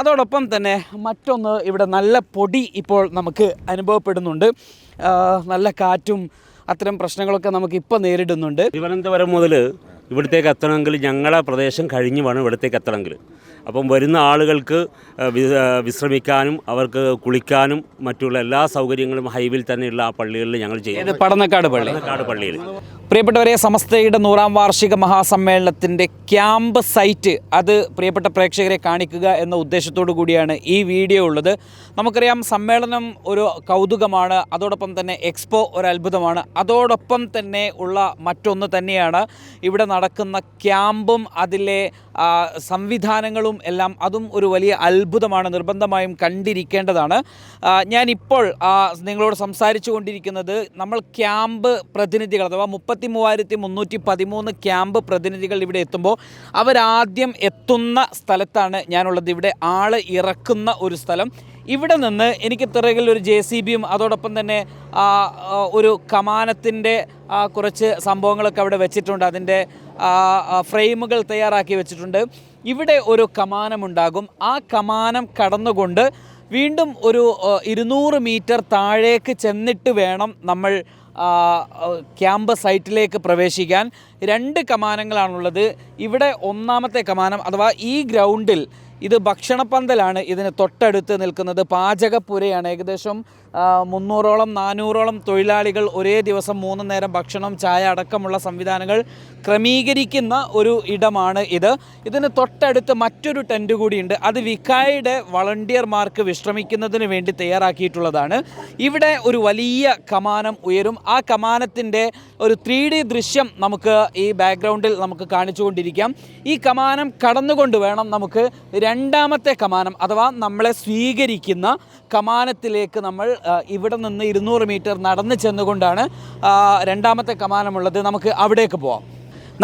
അതോടൊപ്പം തന്നെ മറ്റൊന്ന് ഇവിടെ നല്ല പൊടി ഇപ്പോൾ നമുക്ക് അനുഭവപ്പെടുന്നുണ്ട്. നല്ല കാറ്റും അത്തരം പ്രശ്നങ്ങളൊക്കെ നമുക്ക് ഇപ്പോൾ നേരിടുന്നുണ്ട്. തിരുവനന്തപുരം മുതൽ ഇവിടത്തേക്ക് എത്തണമെങ്കിൽ ഞങ്ങളെ പ്രദേശം കഴിഞ്ഞു വേണം ഇവിടത്തേക്ക് എത്തണമെങ്കിൽ. അപ്പം വരുന്ന ആളുകൾക്ക് വിശ്രമിക്കാനും അവർക്ക് കുളിക്കാനും മറ്റുള്ള എല്ലാ സൗകര്യങ്ങളും ഹൈവേയിൽ തന്നെയുള്ള ആ പള്ളികളിൽ ഞങ്ങൾ ചെയ്യുന്നത് പടന്നക്കാട് പള്ളി. പടന്നക്കാട് പള്ളിയിൽ. പ്രിയപ്പെട്ടവരെ സമസ്തയുടെ നൂറാം വാർഷിക മഹാസമ്മേളനത്തിന്റെ ക്യാമ്പ് സൈറ്റ് അത് പ്രിയപ്പെട്ട പ്രേക്ഷകരെ കാണിക്കുക എന്ന ഉദ്ദേശത്തോടു കൂടിയാണ് ഈ വീഡിയോ ഉള്ളത്. നമുക്കറിയാം സമ്മേളനം ഒരു കൗതുകമാണ് അതോടൊപ്പം തന്നെ എക്സ്പോ ഒരു അത്ഭുതമാണ് അതോടൊപ്പം തന്നെ ഉള്ള മറ്റൊന്ന് തന്നെയാണ് ഇവിടെ നടക്കുന്ന ക്യാമ്പും അതിലെ സംവിധാനങ്ങളും എല്ലാം അതും ഒരു വലിയ അത്ഭുതമാണ് നിർബന്ധമായും കണ്ടിരിക്കേണ്ടതാണ്. ഞാനിപ്പോൾ നിങ്ങളോട് സംസാരിച്ചു കൊണ്ടിരിക്കുന്നത് നമ്മൾ ക്യാമ്പ് പ്രതിനിധികൾ അഥവാ മുപ്പത്തി മൂവായിരത്തി മുന്നൂറ്റി പതിമൂന്ന് ക്യാമ്പ് പ്രതിനിധികൾ ഇവിടെ എത്തുമ്പോൾ അവരാദ്യം എത്തുന്ന സ്ഥലത്താണ് ഞാനുള്ളത്. ഇവിടെ ആൾ ഇറക്കുന്ന ഒരു സ്ഥലം. ഇവിടെ നിന്ന് എനിക്ക് തിറകിൽ ഒരു ജെ സി ബിയും അതോടൊപ്പം തന്നെ ഒരു കമാനത്തിന്റെ കുറച്ച് സംഭവങ്ങളൊക്കെ അവിടെ വെച്ചിട്ടുണ്ട്. അതിന്റെ ഫ്രെയിമുകൾ തയ്യാറാക്കി വെച്ചിട്ടുണ്ട്. ഇവിടെ ഒരു കമാനമുണ്ടാകും. ആ കമാനം കടന്നുകൊണ്ട് വീണ്ടും ഒരു ഇരുന്നൂറ് മീറ്റർ താഴേക്ക് ചെന്നിട്ട് വേണം നമ്മൾ ക്യാമ്പ് സൈറ്റിലേക്ക് പ്രവേശിക്കാൻ രണ്ട് കമാനങ്ങളാണുള്ളത്. ഇവിടെ ഒന്നാമത്തെ കമാനം അഥവാ ഈ ഗ്രൗണ്ടിൽ ഇത് ഭക്ഷണപ്പന്തലാണ് ഇതിന് തൊട്ടടുത്ത് നിൽക്കുന്നത്. പാചകപ്പുരയാണ്. ഏകദേശം മുന്നൂറോളം നാനൂറോളം തൊഴിലാളികൾ ഒരേ ദിവസം മൂന്ന് നേരം ഭക്ഷണം ചായ അടക്കമുള്ള സംവിധാനങ്ങൾ ക്രമീകരിക്കുന്ന ഒരു ഇടമാണ് ഇത്. ഇതിന് തൊട്ടടുത്ത് മറ്റൊരു ടെന്റ് കൂടിയുണ്ട്. അത് വിക്കായുടെ വളണ്ടിയർമാർക്ക് വിശ്രമിക്കുന്നതിന് വേണ്ടി തയ്യാറാക്കിയിട്ടുള്ളതാണ്. ഇവിടെ ഒരു വലിയ കമാനം ഉയരും. ആ കമാനത്തിന്റെ ഒരു ത്രീ ദൃശ്യം നമുക്ക് ഈ ബാക്ക്ഗ്രൗണ്ടിൽ നമുക്ക് കാണിച്ചുകൊണ്ടിരിക്കാം. ഈ കമാനം കടന്നുകൊണ്ട് വേണം നമുക്ക് രണ്ടാമത്തെ കമാനം അഥവാ നമ്മളെ സ്വീകരിക്കുന്ന കമാനത്തിലേക്ക് നമ്മൾ ഇവിടെ നിന്ന് ഇരുന്നൂറ് മീറ്റർ നടന്ന് ചെന്നുകൊണ്ടാണ് രണ്ടാമത്തെ കമാനമുള്ളത്. നമുക്ക് അവിടേക്ക് പോവാം.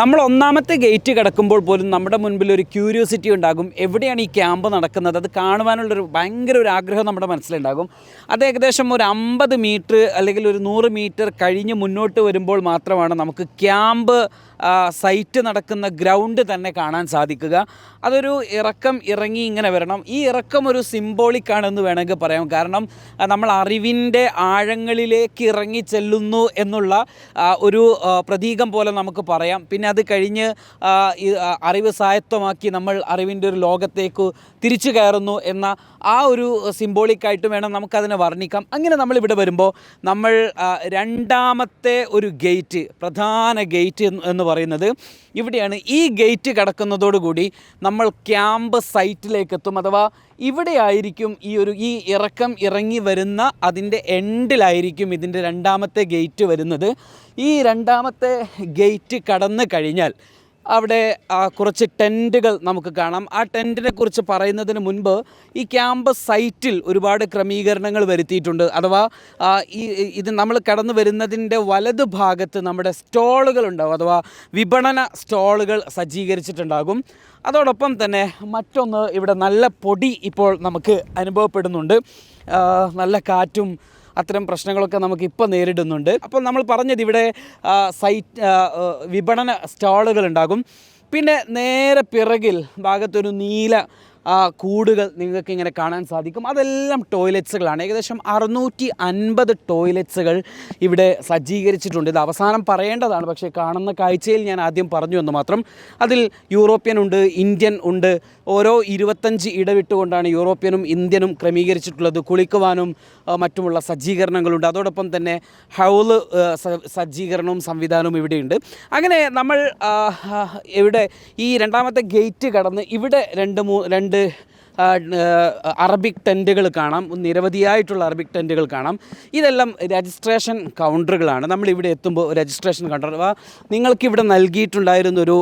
നമ്മൾ ഒന്നാമത്തെ ഗേറ്റ് കിടക്കുമ്പോൾ പോലും നമ്മുടെ മുൻപിൽ ഒരു ക്യൂരിയോസിറ്റി ഉണ്ടാകും. എവിടെയാണ് ഈ ക്യാമ്പ് നടക്കുന്നത്? അത് കാണുവാനുള്ളൊരു ഭയങ്കര ഒരു ആഗ്രഹം നമ്മുടെ മനസ്സിലുണ്ടാകും. അത് ഏകദേശം ഒരു അമ്പത് മീറ്റർ അല്ലെങ്കിൽ ഒരു നൂറ് മീറ്റർ കഴിഞ്ഞ് മുന്നോട്ട് വരുമ്പോൾ മാത്രമാണ് നമുക്ക് ക്യാമ്പ് സൈറ്റ് നടക്കുന്ന ഗ്രൗണ്ട് തന്നെ കാണാൻ സാധിക്കുക. അതൊരു ഇറക്കം ഇറങ്ങി ഇങ്ങനെ വരണം. ഈ ഇറക്കം ഒരു സിംബോളിക് ആണെന്ന് വേണമെങ്കിൽ പറയാം. കാരണം നമ്മൾ അറിവിന്റെ ആഴങ്ങളിലേക്ക് ഇറങ്ങി ചെല്ലുന്നു എന്നുള്ള ഒരു പ്രതീകം പോലെ നമുക്ക് പറയാം. പിന്നെ അത് കഴിഞ്ഞ് അറിവ് സ്വായത്തമാക്കി നമ്മൾ അറിവിന്റെ ഒരു ലോകത്തേക്ക് തിരിച്ചു കയറുന്നു എന്ന ആ ഒരു സിംബോളിക്കായിട്ട് വേണം നമുക്കതിനെ വർണിക്കാം. അങ്ങനെ നമ്മളിവിടെ വരുമ്പോൾ നമ്മൾ രണ്ടാമത്തെ ഒരു ഗേറ്റ് പ്രധാന ഗേറ്റ് എന്ന് പറയുന്നത് ഇവിടെയാണ് ഈ ഗേറ്റ് കടക്കുന്നതോടുകൂടി നമ്മൾ ക്യാമ്പ് സൈറ്റിലേക്ക് എത്തും അഥവാ ഇവിടെ ആയിരിക്കും ഈ ഒരു ഈ ഇറക്കം ഇറങ്ങി വരുന്ന അതിന്റെ എൻഡിലായിരിക്കും ഇതിന്റെ രണ്ടാമത്തെ ഗേറ്റ് വരുന്നത്. ഈ രണ്ടാമത്തെ ഗേറ്റ് കടന്നു കഴിഞ്ഞാൽ അവിടെ കുറച്ച് ടെന്റുകൾ നമുക്ക് കാണാം. ആ ടെന്റിനെ കുറിച്ച് പറയുന്നതിന് മുൻപ് ഈ ക്യാമ്പസ് സൈറ്റിൽ ഒരുപാട് ക്രമീകരണങ്ങൾ വരുത്തിയിട്ടുണ്ട്. അഥവാ ഈ ഇത് നമ്മൾ കടന്നു വരുന്നതിന്റെ വലത് ഭാഗത്ത് നമ്മുടെ സ്റ്റോളുകൾ ഉണ്ടാവും അഥവാ വിപണന സ്റ്റോളുകൾ സജ്ജീകരിച്ചിട്ടുണ്ടാകും. അതോടൊപ്പം തന്നെ മറ്റൊന്ന് ഇവിടെ നല്ല പൊടി ഇപ്പോൾ നമുക്ക് അനുഭവപ്പെടുന്നുണ്ട്. നല്ല കാറ്റും അത്തരം പ്രശ്നങ്ങളൊക്കെ നമുക്ക് ഇപ്പോൾ നേരിടുന്നുണ്ട്. അപ്പോൾ നമ്മൾ പറഞ്ഞത് ഇവിടെ സൈറ്റ് വിപണന സ്റ്റാളുകൾ ഉണ്ടാകും. പിന്നെ നേരെ പിറകിൽ ഭാഗത്തൊരു നീല കൂടുകൾ നിങ്ങൾക്ക് ഇങ്ങനെ കാണാൻ സാധിക്കും. അതെല്ലാം ടോയ്ലറ്റ്സുകളാണ് ഏകദേശം അറുന്നൂറ്റി അൻപത് ടോയ്ലറ്റ്സുകൾ ഇവിടെ സജ്ജീകരിച്ചിട്ടുണ്ട്. ഇത് അവസാനം പറയേണ്ടതാണ്. പക്ഷേ കാണുന്ന കാഴ്ചയിൽ ഞാൻ ആദ്യം പറഞ്ഞു എന്ന് മാത്രം. അതിൽ യൂറോപ്യൻ ഉണ്ട് ഇന്ത്യൻ ഉണ്ട്. ഓരോ ഇരുപത്തഞ്ച് ഇടവിട്ടുകൊണ്ടാണ് യൂറോപ്യനും ഇന്ത്യനും ക്രമീകരിച്ചിട്ടുള്ളത്. കുളിക്കുവാനും മറ്റുമുള്ള സജ്ജീകരണങ്ങളുണ്ട്. അതോടൊപ്പം തന്നെ ഹൗൽ സജ്ജീകരണവും സംവിധാനവും ഇവിടെയുണ്ട്. അങ്ങനെ നമ്മൾ ഇവിടെ ഈ രണ്ടാമത്തെ ഗേറ്റ് കടന്ന് ഇവിടെ രണ്ട് മൂ രണ്ട് ആ, ആ, അറബിക് ടെന്റുകൾ കാണാം നിരവധിയായിട്ടുള്ള അറബിക് ടെന്റുകൾ കാണാം. ഇതെല്ലാം രജിസ്ട്രേഷൻ കൗണ്ടറുകളാണ്. നമ്മളിവിടെ എത്തുമ്പോൾ രജിസ്ട്രേഷൻ കൗണ്ടർ. അഥവാ നിങ്ങൾക്കിവിടെ നൽകിയിട്ടുണ്ടായിരുന്ന ഒരു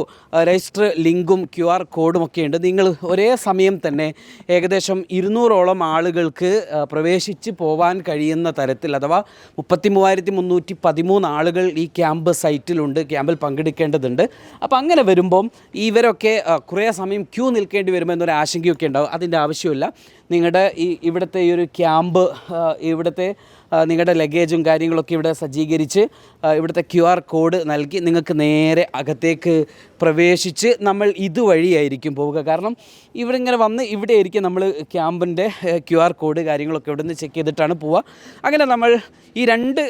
രജിസ്റ്റർ ലിങ്കും ക്യു ആർ കോഡും ഒക്കെ ഉണ്ട്. നിങ്ങൾ ഒരേ സമയം തന്നെ ഏകദേശം ഇരുന്നൂറോളം ആളുകൾക്ക് പ്രവേശിച്ച് പോവാൻ കഴിയുന്ന തരത്തിൽ അഥവാ മുപ്പത്തി മൂവായിരത്തി മുന്നൂറ്റി പതിമൂന്ന് ആളുകൾ ഈ ക്യാമ്പ് സൈറ്റിലുണ്ട് ക്യാമ്പിൽ പങ്കെടുക്കേണ്ടതുണ്ട്. അപ്പോൾ അങ്ങനെ വരുമ്പം ഇവരൊക്കെ കുറേ സമയം ക്യൂ നിൽക്കേണ്ടി വരുമെന്നൊരു ആശങ്കയൊക്കെ ഉണ്ടാവും അതിന്റെ ആവശ്യമില്ല. നിങ്ങളുടെ ഈ ഇവിടുത്തെ ഈ ഒരു ക്യാമ്പ് ഇവിടുത്തെ നിങ്ങളുടെ ലഗേജും കാര്യങ്ങളൊക്കെ ഇവിടെ സജ്ജീകരിച്ച് ഇവിടുത്തെ ക്യു ആർ കോഡ് നൽകി നിങ്ങൾക്ക് നേരെ അകത്തേക്ക് പ്രവേശിച്ച് നമ്മൾ ഇതുവഴിയായിരിക്കും പോവുക. കാരണം ഇവിടെ ഇങ്ങനെ വന്ന് ഇവിടെ ആയിരിക്കും നമ്മൾ ക്യാമ്പിന്റെ ക്യു ആർ കോഡ് കാര്യങ്ങളൊക്കെ ഇവിടെ നിന്ന് ചെക്ക് ചെയ്തിട്ടാണ് പോവുക. അങ്ങനെ നമ്മൾ ഈ രണ്ട്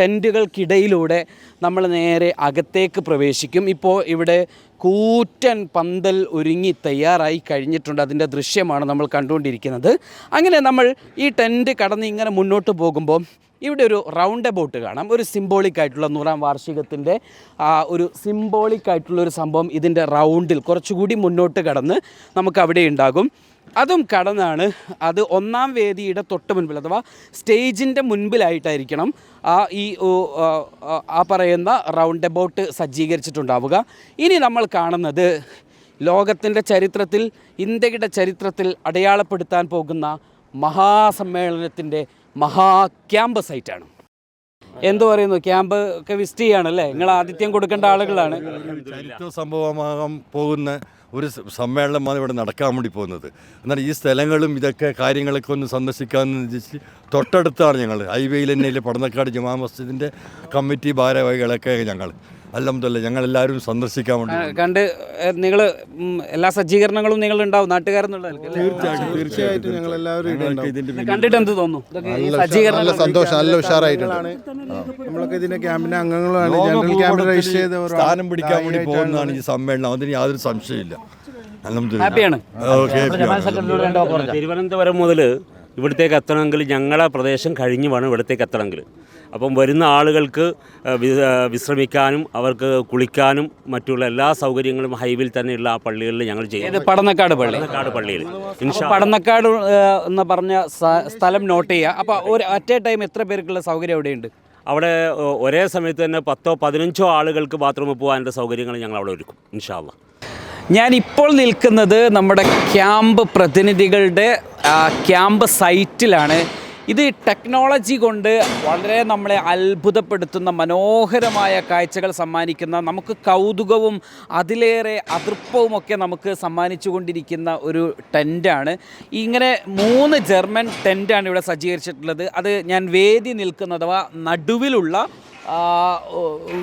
ടെന്റുകൾക്കിടയിലൂടെ നമ്മൾ നേരെ അകത്തേക്ക് പ്രവേശിക്കും. ഇപ്പോൾ ഇവിടെ കൂറ്റൻ പന്തൽ ഒരുങ്ങി തയ്യാറായി കഴിഞ്ഞിട്ടുണ്ട്. അതിന്റെ ദൃശ്യമാണ് നമ്മൾ കണ്ടുകൊണ്ടിരിക്കുന്നത്. അങ്ങനെ നമ്മൾ ഈ ടെന്റ് കടന്ന് ഇങ്ങനെ മുന്നോട്ട് പോകുമ്പോൾ ഇവിടെ ഒരു റൗണ്ട് അബൌട്ട് കാണാം. ഒരു സിംബോളിക് ആയിട്ടുള്ള നൂറാം വാർഷികത്തിന്റെ ഒരു സിംബോളിക് ആയിട്ടുള്ള ഒരു സംഭവം ഇതിന്റെ റൗണ്ടിൽ കുറച്ചുകൂടി മുന്നോട്ട് കടന്ന് നമുക്ക് അവിടെ ഉണ്ടാകും. അതും കടന്നാണ് അത് ഒന്നാം വേദിയുടെ തൊട്ട് മുൻപിൽ അഥവാ സ്റ്റേജിന്റെ മുൻപിലായിട്ടായിരിക്കണം ആ ഈ ആ, പറയുന്ന റൗണ്ട് അബൌട്ട് സജ്ജീകരിച്ചിട്ടുണ്ടാവുക. ഇനി നമ്മൾ കാണുന്നത് ലോകത്തിന്റെ ചരിത്രത്തിൽ ഇന്ത്യയുടെ ചരിത്രത്തിൽ അടയാളപ്പെടുത്താൻ പോകുന്ന മഹാസമ്മേളനത്തിന്റെ മഹാ ക്യാമ്പ് സൈറ്റാണ്. എന്ത് പറയുന്നു? ക്യാമ്പ് ഒക്കെ വിസിറ്റ് ചെയ്യാണല്ലേ നിങ്ങൾ ആദിത്യം കൊടുക്കേണ്ട ആളുകളാണ്. ചരിത്ര സംഭവമാകാൻ പോകുന്ന ഒരു സമ്മേളനമാണ് ഇവിടെ നടക്കാൻ വേണ്ടി പോകുന്നത്. എന്നാൽ ഈ സ്ഥലങ്ങളും ഇതൊക്കെ കാര്യങ്ങളൊക്കെ ഒന്ന് സന്ദർശിക്കാമെന്ന് വെച്ച് തൊട്ടടുത്താണ് ഞങ്ങൾ. ഹൈവേയിൽ തന്നെ പടന്നക്കാട് ജമാ മസ്ജിദിന്റെ കമ്മിറ്റി ഭാരവാഹികളൊക്കെ ഞങ്ങൾ. അല്ലംതല്ല ഞങ്ങൾ എല്ലാവരും സന്ദർശിക്കാൻ വേണ്ടി. കണ്ട് നിങ്ങൾ എല്ലാ സജ്ജീകരണങ്ങളും നിങ്ങൾ ഉണ്ടാവും? തീർച്ചയായിട്ടും ഞങ്ങൾ എല്ലാവരും കണ്ടിട്ട് എന്ത് തോന്നുന്നു? സന്തോഷം നല്ല ഉഷാറായിട്ടുണ്ട്. നമ്മളൊക്കെ ഇതിന്റെ ക്യാമ്പിന്റെ അംഗങ്ങളാണ്. ജനറൽ ക്യാമ്പ് രജിസ്റ്റർ ചെയ്ത സ്ഥാനം പിടിക്കാൻ വേണ്ടി പോകുന്നതാണ് ഈ സമ്മേളനം. അതിന് യാതൊരു സംശയമില്ല തിരുവനന്തപുരം മുതൽ ഇവിടത്തേക്ക് എത്തണമെങ്കിൽ ഞങ്ങളെ പ്രദേശം കഴിഞ്ഞു വേണം ഇവിടത്തേക്ക് എത്തണമെങ്കിൽ. അപ്പം വരുന്ന ആളുകൾക്ക് വിശ്രമിക്കാനും അവർക്ക് കുളിക്കാനും മറ്റുള്ള എല്ലാ സൗകര്യങ്ങളും ഹൈവേയിൽ തന്നെയുള്ള ആ പള്ളികളിൽ ഞങ്ങൾ ചെയ്യും. പടന്നക്കാട് പള്ളി. പടന്നക്കാട് പള്ളിയിൽ. പടന്നക്കാട് എന്ന് പറഞ്ഞ സ്ഥലം നോട്ട് ചെയ്യുക. അപ്പോൾ ഒരു അറ്റ് എ ടൈം എത്ര പേർക്കുള്ള സൗകര്യം അവിടെയുണ്ട്? അവിടെ ഒരേ സമയത്ത് തന്നെ പത്തോ പതിനഞ്ചോ ആളുകൾക്ക് ബാത്റൂമിൽ പോകാനുള്ള സൗകര്യങ്ങൾ ഞങ്ങൾ അവിടെ ഒരുക്കും ഇൻഷാല്ല ഞാൻ ഇപ്പോൾ നിൽക്കുന്നത് നമ്മുടെ ക്യാമ്പ് പ്രതിനിധികളുടെ ക്യാമ്പ് സൈറ്റിലാണ്. ഇത് ടെക്നോളജി കൊണ്ട് വളരെ നമ്മളെ അത്ഭുതപ്പെടുത്തുന്ന മനോഹരമായ കാഴ്ചകൾ സമ്മാനിക്കുന്ന നമുക്ക് കൗതുകവും അതിലേറെ അതൃപ്പവും ഒക്കെ നമുക്ക് സമ്മാനിച്ചു കൊണ്ടിരിക്കുന്ന ഒരു ടെന്റാണ് ഇങ്ങനെ മൂന്ന് ജർമ്മൻ ടെന്റാണ് ഇവിടെ സജ്ജീകരിച്ചിട്ടുള്ളത്. അത് ഞാൻ വേദി നിൽക്കുന്ന അഥവാ നടുവിലുള്ള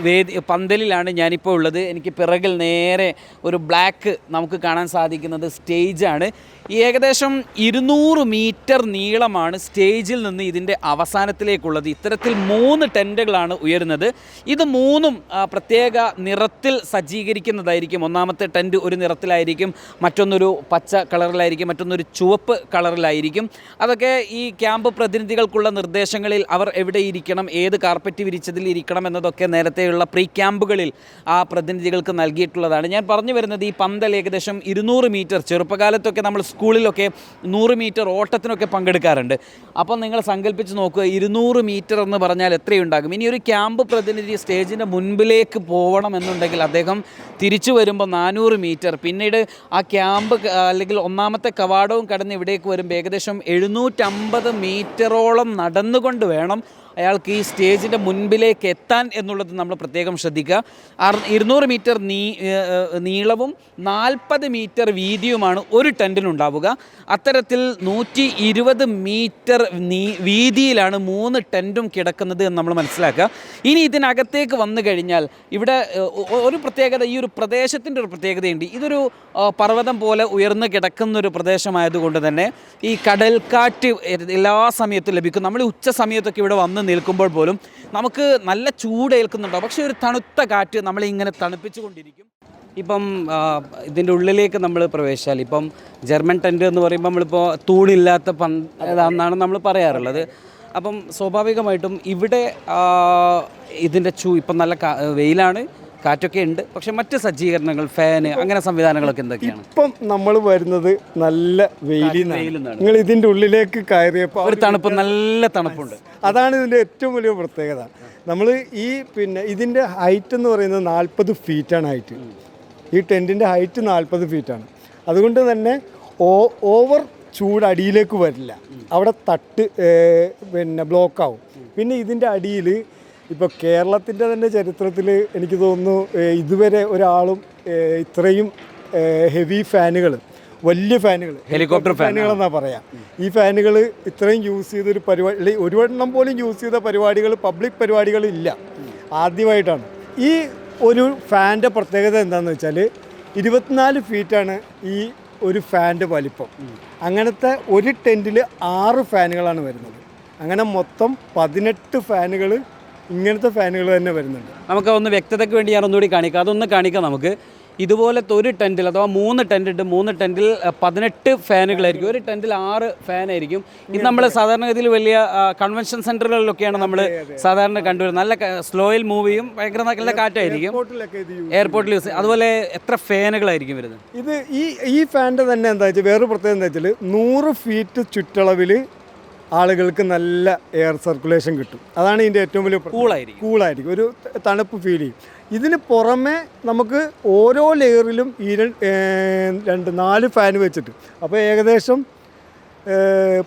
വേദി പന്തലിലാണ് ഞാനിപ്പോൾ ഉള്ളത്. എനിക്ക് പിറകിൽ നേരെ ഒരു ബ്ലാക്ക് നമുക്ക് കാണാൻ സാധിക്കുന്നത് സ്റ്റേജാണ് ഈ ഏകദേശം ഇരുന്നൂറ് മീറ്റർ നീളമാണ് സ്റ്റേജിൽ നിന്ന് ഇതിന്റെ അവസാനത്തിലേക്കുള്ളത്. ഇത്തരത്തിൽ മൂന്ന് ടെന്റുകളാണ് ഉയരുന്നത്. ഇത് മൂന്നും പ്രത്യേക നിറത്തിൽ സജ്ജീകരിക്കുന്നതായിരിക്കും. ഒന്നാമത്തെ ടെന്റ് ഒരു നിറത്തിലായിരിക്കും മറ്റൊന്നൊരു പച്ച കളറിലായിരിക്കും മറ്റൊന്നൊരു ചുവപ്പ് കളറിലായിരിക്കും. അതൊക്കെ ഈ ക്യാമ്പ് പ്രതിനിധികൾക്കുള്ള നിർദ്ദേശങ്ങളിൽ അവർ എവിടെ ഇരിക്കണം ഏത് കാർപ്പറ്റ് വിരിച്ചതിൽ ഇരിക്കണം എന്നതൊക്കെ നേരത്തെയുള്ള പ്രീ ക്യാമ്പുകളിൽ ആ പ്രതിനിധികൾക്ക് നൽകിയിട്ടുള്ളതാണ്. ഞാൻ പറഞ്ഞു വരുന്നത് ഈ പന്തൽ ഏകദേശം ഇരുന്നൂറ് മീറ്റർ ചെറുപ്പകാലത്തൊക്കെ നമ്മൾ സ്കൂളിലൊക്കെ നൂറ് മീറ്റർ ഓട്ടത്തിനൊക്കെ പങ്കെടുക്കാറുണ്ട്. അപ്പോൾ നിങ്ങൾ സങ്കല്പിച്ച് നോക്കുക ഇരുന്നൂറ് മീറ്റർ എന്ന് പറഞ്ഞാൽ എത്രയുണ്ടാകും? ഇനി ഒരു ക്യാമ്പ് പ്രതിനിധി സ്റ്റേജിന്റെ മുൻപിലേക്ക് പോകണം എന്നുണ്ടെങ്കിൽ അദ്ദേഹം തിരിച്ചു വരുമ്പോൾ നാനൂറ് മീറ്റർ. പിന്നീട് ആ ക്യാമ്പ് അല്ലെങ്കിൽ ഒന്നാമത്തെ കവാടവും കടന്ന് ഇവിടേക്ക് വരുമ്പോൾ ഏകദേശം എഴുന്നൂറ്റമ്പത് മീറ്ററോളം നടന്നുകൊണ്ട് വേണം അയാൾക്ക് ഈ സ്റ്റേജിന്റെ മുൻപിലേക്ക് എത്താൻ എന്നുള്ളത് നമ്മൾ പ്രത്യേകം ശ്രദ്ധിക്കുക. ഇരുന്നൂറ് മീറ്റർ നീ നീളവും നാൽപ്പത് മീറ്റർ വീതിയുമാണ് ഒരു ടെന്റിനുണ്ടാവുക അത്തരത്തിൽ നൂറ്റി ഇരുപത് മീറ്റർ നീ വീതിയിലാണ് മൂന്ന് ടെന്റും കിടക്കുന്നത് എന്ന് നമ്മൾ മനസ്സിലാക്കുക. ഇനി ഇതിനകത്തേക്ക് വന്നു കഴിഞ്ഞാൽ ഇവിടെ ഒരു പ്രത്യേകത ഈ ഒരു പ്രദേശത്തിന്റെ ഒരു പ്രത്യേകതയുണ്ട്. ഇതൊരു പർവതം പോലെ ഉയർന്നു കിടക്കുന്ന ഒരു പ്രദേശമായതുകൊണ്ട് തന്നെ ഈ കടൽക്കാറ്റ് എല്ലാ സമയത്തും ലഭിക്കും. നമ്മൾ ഉച്ച സമയത്തൊക്കെ ഇവിടെ വന്ന് നിൽക്കുമ്പോൾ പോലും നമുക്ക് നല്ല ചൂട് ഏൽക്കുന്നുണ്ടാവും പക്ഷേ ഒരു തണുത്ത കാറ്റ് നമ്മളെ ഇങ്ങനെ തണുപ്പിച്ചു കൊണ്ടിരിക്കും ഇപ്പം ഇതിന്റെ ഉള്ളിലേക്ക് നമ്മൾ പ്രവേശിച്ചാൽ ഇപ്പം ജർമ്മൻ ടെന്റ് എന്ന് പറയുമ്പോൾ നമ്മളിപ്പോൾ തൂണില്ലാത്ത പന്താണെന്നാണ് നമ്മൾ പറയാറുള്ളത്. അപ്പം സ്വാഭാവികമായിട്ടും ഇവിടെ ഇതിന്റെ ചൂ ഇപ്പം നല്ല വെയിലാണ്. കാറ്റൊക്കെ ഉണ്ട്. പക്ഷെ മറ്റ് സജ്ജീകരണങ്ങൾ ഫാന് അങ്ങനെ സംവിധാനങ്ങളൊക്കെ എന്തൊക്കെയാണ്? ഇപ്പം നമ്മൾ വരുന്നത് നല്ല വെയിലിൽ വെയിലിന്നാണ്. നിങ്ങൾ ഇതിന്റെ ഉള്ളിലേക്ക് കയറിയപ്പോൾ ഒരു തണുപ്പ് നല്ല തണുപ്പുണ്ട്. അതാണ് ഇതിന്റെ ഏറ്റവും വലിയ പ്രത്യേകത. നമ്മൾ ഈ പിന്നെ ഇതിന്റെ ഹൈറ്റ് എന്ന് പറയുന്നത് നാൽപ്പത് ഫീറ്റാണ് ഹൈറ്റ് ഈ ടെന്റിന്റെ ഹൈറ്റ് നാൽപ്പത് ഫീറ്റാണ് അതുകൊണ്ട് തന്നെ ഓവർ ചൂട് അടിയിലേക്ക് വരില്ല. അവിടെ തട്ട് പിന്നെ ബ്ലോക്കാവും പിന്നെ ഇതിന്റെ അടിയിൽ ഇപ്പോൾ കേരളത്തിന്റെ തന്നെ ചരിത്രത്തിൽ എനിക്ക് തോന്നുന്നു ഇതുവരെ ഒരാളും ഇത്രയും ഹെവി ഫാനുകൾ വലിയ ഫാനുകൾ ഹെലികോപ്റ്റർ എന്നാ പറയാം. ഈ ഫാനുകൾ ഇത്രയും യൂസ് ചെയ്തൊരു പരിപാടി ഒരുവണ്ണം ഒരു പോലും യൂസ് ചെയ്ത പരിപാടികൾ പബ്ലിക് പരിപാടികൾ ഇല്ല. ആദ്യമായിട്ടാണ്. ഈ ഒരു ഫാന്റെ പ്രത്യേകത എന്താണെന്ന് വെച്ചാൽ ഇരുപത്തിനാല് ഫീറ്റാണ് ഈ ഒരു ഫാന്റെ വലിപ്പം. അങ്ങനത്തെ ഒരു ടെന്റിൽ ആറ് ഫാനുകളാണ് വരുന്നത്. അങ്ങനെ മൊത്തം പതിനെട്ട് ഫാനുകൾ ഇങ്ങനത്തെ ഫാനുകൾ തന്നെ വരുന്നുണ്ട്. നമുക്ക് ഒന്ന് വ്യക്തതയ്ക്ക് വേണ്ടി ഞാൻ ഒന്നുകൂടി കാണിക്കാം. അതൊന്ന് കാണിക്കാം നമുക്ക്. ഇതുപോലത്തെ ഒരു ടെന്റിൽ അഥവാ മൂന്ന് ടെന്റ് ഉണ്ട്. മൂന്ന് ടെന്റിൽ പതിനെട്ട് ഫാനുകളായിരിക്കും. ഒരു ടെന്റിൽ ആറ് ഫാനായിരിക്കും. ഇത് നമ്മൾ സാധാരണഗതിയിൽ വലിയ കൺവെൻഷൻ സെന്ററുകളിലൊക്കെയാണ് നമ്മൾ സാധാരണ കണ്ടുവരുന്നത്. നല്ല സ്ലോയിൽ മൂവ് ചെയ്യും ഭയങ്കര നല്ല കാറ്റായിരിക്കും. എയർപോർട്ടിൽ യൂസ് അതുപോലെ എത്ര ഫാനുകളായിരിക്കും വരുന്നത്? ഇത് ഈ ഈ ഫാന്റെ തന്നെ എന്താ വെച്ചാൽ വേറൊരു പ്രത്യേകത എന്താ വെച്ചാൽ നൂറ് ഫീറ്റ് ചുറ്റളവിൽ ആളുകൾക്ക് നല്ല എയർ സർക്കുലേഷൻ കിട്ടും. അതാണ് ഇതിന്റെ ഏറ്റവും വലിയ. കൂളായിരിക്കും. കൂളായിരിക്കും. ഒരു തണുപ്പ് ഫീൽ ചെയ്യും. ഇതിന് പുറമെ നമുക്ക് ഓരോ ലെയറിലും ഈ രണ്ട് നാല് ഫാൻ വെച്ചിട്ട്. അപ്പോൾ ഏകദേശം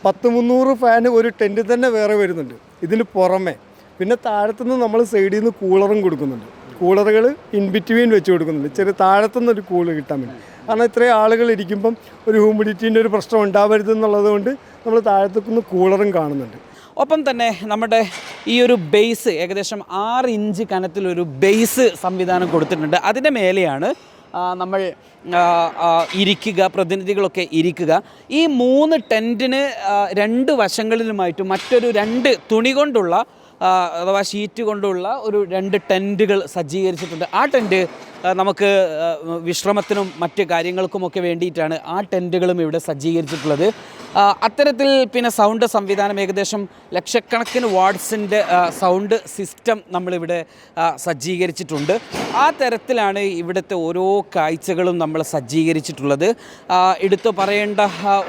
പത്ത് മുന്നൂറ് ഫാൻ ഒരു ടെന്റിൽ തന്നെ വേറെ വരുന്നുണ്ട്. ഇതിന് പുറമെ. പിന്നെ താഴത്തുനിന്ന് നമ്മൾ സൈഡിൽ നിന്ന് കൂളറും കൊടുക്കുന്നുണ്ട്. കൂളറുകൾ ഇൻ ബിറ്റ്വീൻ വെച്ച് കൊടുക്കുന്നുണ്ട്. ചെറിയ താഴത്തുനിന്ന് ഒരു കൂൾ കിട്ടാൻ വേണ്ടി. കാരണം ഇത്രയും ആളുകൾ ഇരിക്കുമ്പം ഒരു ഹ്യൂമിഡിറ്റീന്റെ ഒരു പ്രശ്നം ഉണ്ടാവരുത് എന്നുള്ളത് കൊണ്ട് നമ്മൾ താഴത്തേക്കൊന്ന് കൂളറും കാണുന്നുണ്ട്. ഒപ്പം തന്നെ നമ്മുടെ ഈ ഒരു ബേസ് ഏകദേശം ആറ് ഇഞ്ച് കനത്തിലൊരു ബേസ് സംവിധാനം കൊടുത്തിട്ടുണ്ട്. അതിന്റെ മേലെയാണ് നമ്മൾ ഇരിക്കുക പ്രതിനിധികളൊക്കെ ഇരിക്കുക. ഈ മൂന്ന് ടെന്റിന് രണ്ട് വശങ്ങളിലുമായിട്ട് മറ്റൊരു രണ്ട് തുണി കൊണ്ടുള്ള അഥവാ ഷീറ്റ് കൊണ്ടുള്ള ഒരു രണ്ട് ടെന്റുകൾ സജ്ജീകരിച്ചിട്ടുണ്ട്. ആ ടെന്റ് നമുക്ക് വിശ്രമത്തിനും മറ്റ് കാര്യങ്ങൾക്കുമൊക്കെ വേണ്ടിയിട്ടാണ് ആ ടെന്റുകളും ഇവിടെ സജ്ജീകരിച്ചിട്ടുള്ളത്. അത്തരത്തിൽ പിന്നെ സൗണ്ട് സംവിധാനം ഏകദേശം ലക്ഷക്കണക്കിന് വാട്സിന്റെ സൗണ്ട് സിസ്റ്റം നമ്മളിവിടെ സജ്ജീകരിച്ചിട്ടുണ്ട്. ആ തരത്തിലാണ് ഇവിടുത്തെ ഓരോ കാഴ്ചകളും നമ്മൾ സജ്ജീകരിച്ചിട്ടുള്ളത്. എടുത്തു പറയേണ്ട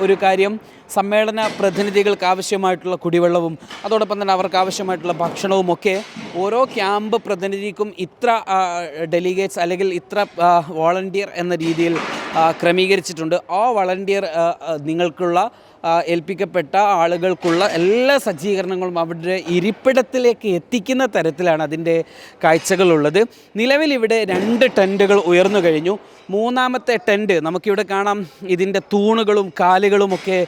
ഒരു കാര്യം സമ്മേളന പ്രതിനിധികൾക്ക് ആവശ്യമായിട്ടുള്ള കുടിവെള്ളവും അതോടൊപ്പം തന്നെ അവർക്ക് ആവശ്യമായിട്ടുള്ള ഭക്ഷണവും ഒക്കെ ഓരോ ക്യാമ്പ് പ്രതിനിധിക്കും ഇത്ര ഡെലിഗേറ്റ്സ് അല്ലെങ്കിൽ ഇത്ര വോളണ്ടിയർ എന്ന രീതിയിൽ ക്രമീകരിച്ചിട്ടുണ്ട്. ആ വളണ്ടിയർ നിങ്ങൾക്കുള്ള ഏൽപ്പിക്കപ്പെട്ട ആളുകൾക്കുള്ള എല്ലാ സജ്ജീകരണങ്ങളും അവരുടെ ഇരിപ്പിടത്തിലേക്ക് എത്തിക്കുന്ന തരത്തിലാണ് അതിന്റെ കാഴ്ചകളുള്ളത്. നിലവിൽ ഇവിടെ രണ്ട് ടെന്റുകൾ ഉയർന്നു കഴിഞ്ഞു. മൂന്നാമത്തെ ടെന്റ് നമുക്കിവിടെ കാണാം. ഇതിന്റെ തൂണുകളും കാലുകളുമൊക്കെ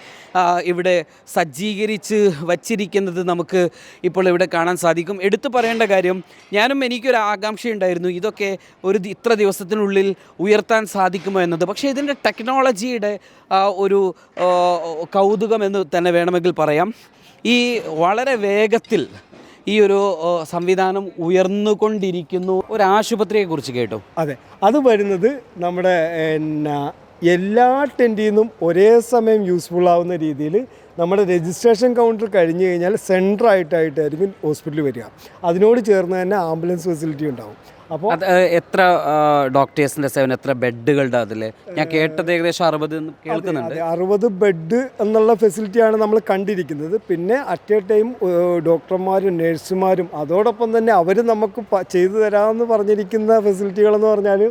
ഇവിടെ സജ്ജീകരിച്ച് വച്ചിരിക്കുന്നത് നമുക്ക് ഇപ്പോൾ ഇവിടെ കാണാൻ സാധിക്കും. എടുത്തു പറയേണ്ട കാര്യം ഞാനും എനിക്കൊരു ആകാംക്ഷയുണ്ടായിരുന്നു ഇതൊക്കെ ഒരു ഇത്ര ദിവസത്തിനുള്ളിൽ ഉയർത്താൻ സാധിക്കുമോ എന്നത്. പക്ഷേ ഇതിന്റെ ടെക്നോളജിയുടെ ഒരു കൗതുകം എന്ന് തന്നെ വേണമെങ്കിൽ പറയാം. ഈ വളരെ വേഗത്തിൽ ഈ ഒരു സംവിധാനം ഉയർന്നുകൊണ്ടിരിക്കുന്നു. ഒരു ആശുപത്രിയെക്കുറിച്ച് കേട്ടു. അതെ. അത് വരുന്നത് നമ്മുടെ എല്ലാ ടെന്റിൽ നിന്നും ഒരേ സമയം യൂസ്ഫുൾ ആവുന്ന രീതിയിൽ നമ്മുടെ രജിസ്ട്രേഷൻ കൗണ്ടർ കഴിഞ്ഞ് കഴിഞ്ഞാൽ സെൻട്രൽ ആയിട്ടായിട്ടായിരിക്കും ഹോസ്പിറ്റലിൽ വരിക. അതിനോട് ചേർന്ന് തന്നെ ആംബുലൻസ് ഫെസിലിറ്റി ഉണ്ടാവും. അപ്പോൾ എത്ര ഡോക്ടേഴ്സിന്റെ സേവനം എത്ര ബെഡുകളുടെ അതിൽ ഞാൻ കേട്ടത് ഏകദേശം അറുപത് കേൾക്കുന്നുണ്ട്. അറുപത് ബെഡ് എന്നുള്ള ഫെസിലിറ്റിയാണ് നമ്മൾ കണ്ടിരിക്കുന്നത്. പിന്നെ അറ്റ് എ ടൈം ഡോക്ടർമാരും നഴ്സുമാരും അതോടൊപ്പം തന്നെ അവർ നമുക്ക് ചെയ്തു തരാമെന്ന് പറഞ്ഞിരിക്കുന്ന ഫെസിലിറ്റികളെന്ന് പറഞ്ഞാൽ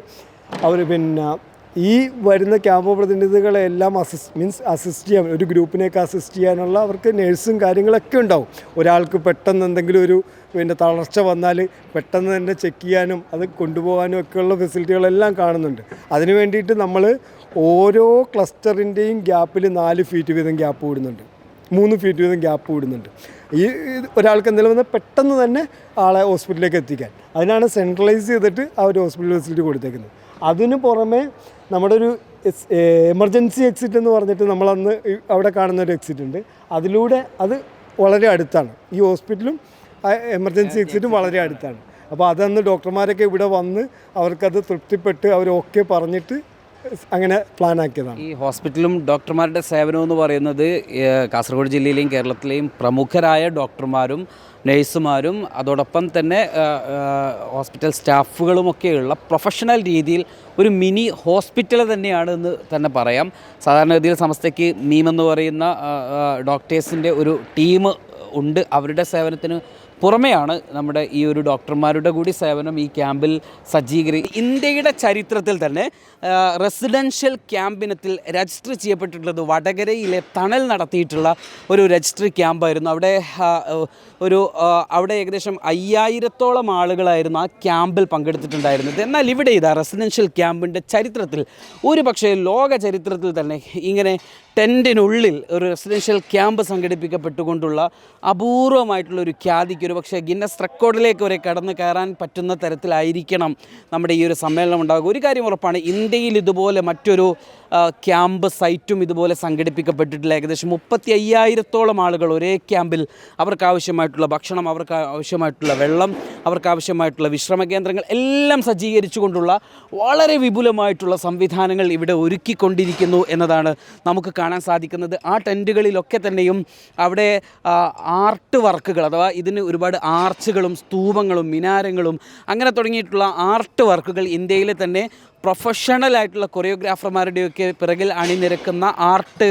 അവർ പിന്നെ ഈ വരുന്ന ക്യാമ്പ് പ്രതിനിധികളെ എല്ലാം അസിസ്റ്റ് മീൻസ് അസിസ്റ്റ് ചെയ്യാൻ ഒരു ഗ്രൂപ്പിനെയൊക്കെ അസിസ്റ്റ് ചെയ്യാനുള്ള അവർക്ക് നേഴ്സും കാര്യങ്ങളൊക്കെ ഉണ്ടാവും. ഒരാൾക്ക് പെട്ടെന്ന് എന്തെങ്കിലും ഒരു പിന്നെ തളർച്ച വന്നാൽ പെട്ടെന്ന് തന്നെ ചെക്ക് ചെയ്യാനും അത് കൊണ്ടുപോകാനും ഒക്കെയുള്ള ഫെസിലിറ്റികളെല്ലാം കാണുന്നുണ്ട്. അതിന് വേണ്ടിയിട്ട് നമ്മൾ ഓരോ ക്ലസ്റ്ററിന്റെയും ഗ്യാപ്പിൽ നാല് ഫീറ്റ് വീതം ഗ്യാപ്പ് വിടുന്നുണ്ട് മൂന്ന് ഫീറ്റ് വീതം ഗ്യാപ്പ് വിടുന്നുണ്ട് ഈ ഒരാൾക്ക് എന്തെങ്കിലും വന്നാൽ പെട്ടെന്ന് തന്നെ ആളെ ഹോസ്പിറ്റലിലേക്ക് എത്തിക്കാൻ. അതിനാണ് സെൻട്രലൈസ് ചെയ്തിട്ട് ആ ഒരു ഹോസ്പിറ്റൽ ഫെസിലിറ്റി കൊടുത്തേക്കുന്നത്. അതിന് പുറമെ നമ്മുടെ ഒരു എമർജൻസി എക്സിറ്റ് എന്ന് പറഞ്ഞിട്ട് നമ്മളന്ന് അവിടെ കാണുന്ന ഒരു എക്സിറ്റ് ഉണ്ട്. അതിലൂടെ അത് വളരെ അടുത്താണ്. ഈ ഹോസ്പിറ്റലും എമർജൻസി എക്സിറ്റും വളരെ അടുത്താണ്. അപ്പോൾ അതന്ന് ഡോക്ടർമാരൊക്കെ ഇവിടെ വന്ന് അവർക്കത് തൃപ്തിപ്പെട്ട് അവർ ഓക്കെ പറഞ്ഞിട്ട് അങ്ങനെ പ്ലാൻ ആക്കിയതാണ്. ഈ ഹോസ്പിറ്റലും ഡോക്ടർമാരുടെ സേവനം എന്ന് പറയുന്നത് കാസർഗോഡ് ജില്ലയിലെയും കേരളത്തിലെയും പ്രമുഖരായ ഡോക്ടർമാരും നഴ്സുമാരും അതോടൊപ്പം തന്നെ ഹോസ്പിറ്റൽ സ്റ്റാഫുകളുമൊക്കെയുള്ള പ്രൊഫഷണൽ രീതിയിൽ ഒരു മിനി ഹോസ്പിറ്റൽ തന്നെയാണ് എന്ന് തന്നെ പറയാം. സാധാരണഗതിയിൽ സംസ്ഥയ്ക്ക് മീമെന്ന് പറയുന്ന ഡോക്ടേഴ്സിന്റെ ഒരു ടീം ഉണ്ട്. അവരുടെ സേവനത്തിന് പുറമെയാണ് നമ്മുടെ ഈ ഒരു ഡോക്ടർമാരുടെ കൂടി സേവനം ഈ ക്യാമ്പിൽ സജ്ജീകരി ഇന്ത്യയുടെ ചരിത്രത്തിൽ തന്നെ റെസിഡൻഷ്യൽ ക്യാമ്പിനത്തിൽ രജിസ്റ്റർ ചെയ്യപ്പെട്ടിട്ടുള്ളത് വടകരയിലെ തണൽ നടത്തിയിട്ടുള്ള ഒരു രജിസ്റ്റർ ക്യാമ്പായിരുന്നു. അവിടെ ഒരു അവിടെ ഏകദേശം അയ്യായിരത്തോളം ആളുകളായിരുന്നു ആ ക്യാമ്പിൽ പങ്കെടുത്തിട്ടുണ്ടായിരുന്നത്. എന്നാൽ ഇവിടെ ഇതാ റെസിഡൻഷ്യൽ ക്യാമ്പിന്റെ ചരിത്രത്തിൽ ഒരു പക്ഷേ ലോക ചരിത്രത്തിൽ തന്നെ ഇങ്ങനെ ടെന്റിനുള്ളിൽ ഒരു റെസിഡൻഷ്യൽ ക്യാമ്പ് സംഘടിപ്പിക്കപ്പെട്ടുകൊണ്ടുള്ള അപൂർവമായിട്ടുള്ള ഒരു ഖ്യാതിക്ക് ഒരു പക്ഷേ ഗിന്നസ് റെക്കോർഡിലേക്ക് വരെ കടന്നു കയറാൻ പറ്റുന്ന തരത്തിലായിരിക്കണം നമ്മുടെ ഈ ഒരു സമ്മേളനം ഉണ്ടാകുക ഒരു കാര്യം ഉറപ്പാണ് ഇന്ത്യയിൽ ഇതുപോലെ മറ്റൊരു ക്യാമ്പ് സൈറ്റും ഇതുപോലെ സംഘടിപ്പിക്കപ്പെട്ടിട്ടില്ല. ഏകദേശം മുപ്പത്തി അയ്യായിരത്തോളം ആളുകൾ ഒരേ ക്യാമ്പിൽ അവർക്ക് ആവശ്യമായിട്ടുള്ള ഭക്ഷണം അവർക്ക് ആവശ്യമായിട്ടുള്ള വെള്ളം അവർക്ക് ആവശ്യമായിട്ടുള്ള വിശ്രമ കേന്ദ്രങ്ങൾ എല്ലാം സജ്ജീകരിച്ചുകൊണ്ടുള്ള വളരെ വിപുലമായിട്ടുള്ള സംവിധാനങ്ങൾ ഇവിടെ ഒരുക്കിക്കൊണ്ടിരിക്കുന്നു എന്നതാണ് നമുക്ക് കാണാൻ സാധിക്കുന്നത്. ആ ടെന്റുകളിലൊക്കെ തന്നെയും അവിടെ ആർട്ട് വർക്കുകൾ അഥവാ ഇതിന് ഒരുപാട് ആർച്ചുകളും സ്തൂപങ്ങളും മിനാരങ്ങളും അങ്ങനെ തുടങ്ങിയിട്ടുള്ള ആർട്ട് വർക്കുകൾ ഇന്ത്യയിലെ തന്നെ പ്രൊഫഷണൽ ആയിട്ടുള്ള കൊറിയോഗ്രാഫർമാരുടെയൊക്കെ പിറകിൽ അണിനിരക്കുന്ന ആർട്ട്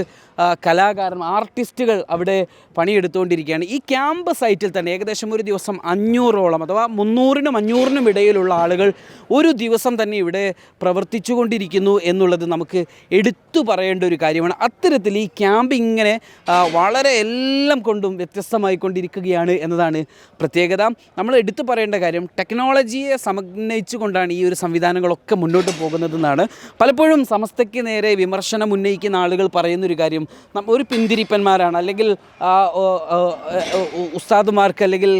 കലാകാരൻ ആർട്ടിസ്റ്റുകൾ അവിടെ പണിയെടുത്തുകൊണ്ടിരിക്കുകയാണ്. ഈ ക്യാമ്പ് സൈറ്റിൽ തന്നെ ഏകദേശം ഒരു ദിവസം അഞ്ഞൂറോളം അഥവാ മുന്നൂറിനും അഞ്ഞൂറിനും ഇടയിലുള്ള ആളുകൾ ഒരു ദിവസം തന്നെ ഇവിടെ പ്രവർത്തിച്ചുകൊണ്ടിരിക്കുന്നു എന്നുള്ളത് നമുക്ക് എടുത്തു പറയേണ്ട ഒരു കാര്യമാണ്. അത്തരത്തിൽ ഈ ക്യാമ്പ് ഇങ്ങനെ വളരെ എല്ലാം കൊണ്ടും വ്യത്യസ്തമായിക്കൊണ്ടിരിക്കുകയാണ് എന്നതാണ് പ്രത്യേകത. നമ്മൾ എടുത്തു പറയേണ്ട കാര്യം ടെക്നോളജിയെ സമന്വയിച്ചുകൊണ്ടാണ് ഈ ഒരു സംവിധാനങ്ങളൊക്കെ മുന്നോട്ട് പോകുന്നതെന്നാണ്. പലപ്പോഴും സമസ്തയ്ക്ക് നേരെ വിമർശനം ഉന്നയിക്കുന്ന ആളുകൾ പറയുന്നൊരു കാര്യം ഒരു പിന്തിരിപ്പന്മാരാണ്. അല്ലെങ്കിൽ ഉസ്താദുമാർക്ക് അല്ലെങ്കിൽ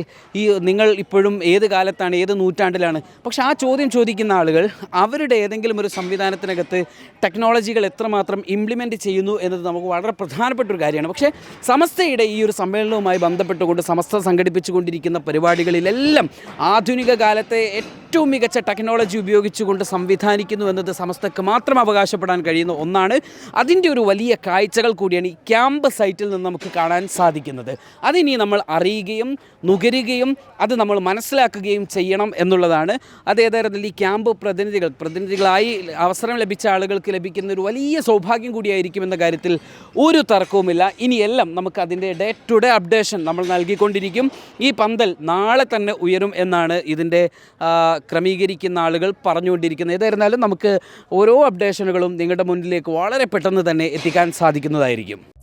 ഈ നിങ്ങൾ ഇപ്പോഴും ഏത് കാലത്താണ് ഏത് നൂറ്റാണ്ടിലാണ്. പക്ഷെ ആ ചോദ്യം ചോദിക്കുന്ന ആളുകൾ അവരുടെ ഏതെങ്കിലും ഒരു സംവിധാനത്തിനകത്ത് ടെക്നോളജികൾ എത്രമാത്രം ഇംപ്ലിമെന്റ് ചെയ്യുന്നു എന്നത് നമുക്ക് വളരെ പ്രധാനപ്പെട്ട ഒരു കാര്യമാണ്. പക്ഷേ സമസ്തയുടെ ഈ ഒരു സമ്മേളനവുമായി ബന്ധപ്പെട്ടുകൊണ്ട് സമസ്ത സംഘടിപ്പിച്ചുകൊണ്ടിരിക്കുന്ന പരിപാടികളിലെല്ലാം ആധുനിക കാലത്തെ ഏറ്റവും മികച്ച ടെക്നോളജി ഉപയോഗിച്ചുകൊണ്ട് സംവിധാനിക്കുന്നു എന്നത് സമസ്തക്ക് മാത്രം അവകാശപ്പെടാൻ കഴിയുന്ന ഒന്നാണ് അതിന്റെ ഒരു വലിയ കാഴ്ചകൾ കൂടിയാണ് ഈ ക്യാമ്പ് സൈറ്റിൽ നിന്ന് നമുക്ക് കാണാൻ സാധിക്കുന്നത്. അതിനി നമ്മൾ അറിയുകയും നുകരുകയും അത് നമ്മൾ മനസ്സിലാക്കുകയും ചെയ്യണം എന്നുള്ളതാണ്. അതേ ഈ ക്യാമ്പ് പ്രതിനിധികൾ പ്രതിനിധികളായി അവസരം ലഭിച്ച ആളുകൾക്ക് ലഭിക്കുന്ന ഒരു വലിയ സൗഭാഗ്യം കൂടിയായിരിക്കും എന്ന കാര്യത്തിൽ ഒരു തർക്കവുമില്ല. ഇനിയെല്ലാം നമുക്ക് അതിന്റെ ഡേ ടു ഡേ അപ്ഡേഷൻ നമ്മൾ നൽകിക്കൊണ്ടിരിക്കും. ഈ പന്തൽ നാളെ തന്നെ ഉയരും എന്നാണ് ഇതിന്റെ ക്രമീകരിക്കുന്ന ആളുകൾ പറഞ്ഞുകൊണ്ടിരിക്കുന്നത്. ഏതായിരുന്നാലും നമുക്ക് ഓരോ അപ്ഡേഷനുകളും നിങ്ങളുടെ മുന്നിലേക്ക് വളരെ പെട്ടെന്ന് തന്നെ എത്തിക്കാൻ സാധിക്കുന്നതായിരിക്കും.